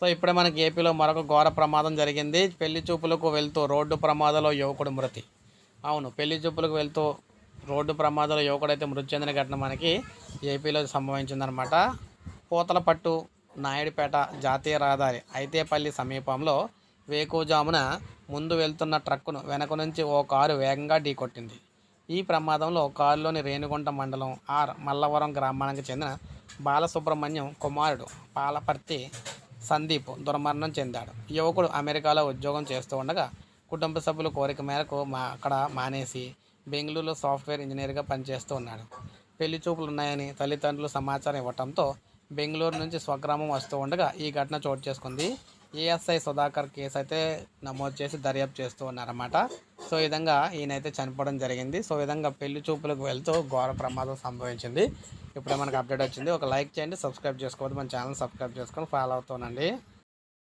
So ఇప్పుడే మనకి ఏపీలో మరొక ఘోర ప్రమాదం జరిగింది. పెళ్ళి చూపులకు వెళ్తూ రోడ్డు ప్రమాదంలో యువకుడు మృతి. అవును పెళ్ళి చూపులకు వెళ్తూ రోడ్డు ప్రమాదంలో యువకుడైతే మృతి చెందిన ఘటన మనకి ఏపీలో సంభవించిందనమాట పూతలపట్టు నాయుడుపేట జాతీయ రహదారి ఐతేపల్లి సమీపంలో వేకుజామున ముందు వెళ్తున్న ట్రక్కును వెనక నుంచి ఓ కారు వేగంగా ఢీకొట్టింది. ఈ ప్రమాదంలో కారులోని రేణిగుంట మండలం ఆర్ మల్లవరం గ్రామానికి చెందిన బాలసుబ్రహ్మణ్యం కుమారుడు పాలపర్తి సందీప్ దుర్మరణం చెందాడు. యువకుడు అమెరికాలో ఉద్యోగం చేస్తూ ఉండగా కుటుంబ సభ్యుల కోరిక మేరకు మా అక్కడ మానేసి బెంగళూరులో సాఫ్ట్వేర్ ఇంజనీర్గా పనిచేస్తూ ఉన్నాడు. పెళ్ళి చూపులు ఉన్నాయని తల్లిదండ్రులు సమాచారం ఇవ్వడంతో బెంగళూరు నుంచి స్వగ్రామం వస్తూ ఉండగా ఈ ఘటన చోటు చేసుకుంది. ఏఎస్ఐ సుధాకర్ కేసు అయితే నమోదు చేసి దర్యాప్తు చేస్తూ ఉన్నారన్నమాట. సో ఈ విధంగా ఈయనైతే చనిపోవడం జరిగింది. సో విధంగా పెళ్ళి చూపులకు వెళ్తూ ఘోర ప్రమాదం సంభవించింది. ఇప్పుడే మనకు అప్డేట్ వచ్చింది. ఒక లైక్ చేయండి సబ్స్క్రైబ్ చేసుకోవద్దు. మన ఛానల్ సబ్స్క్రైబ్ చేసుకొని ఫాలో అవుతానండి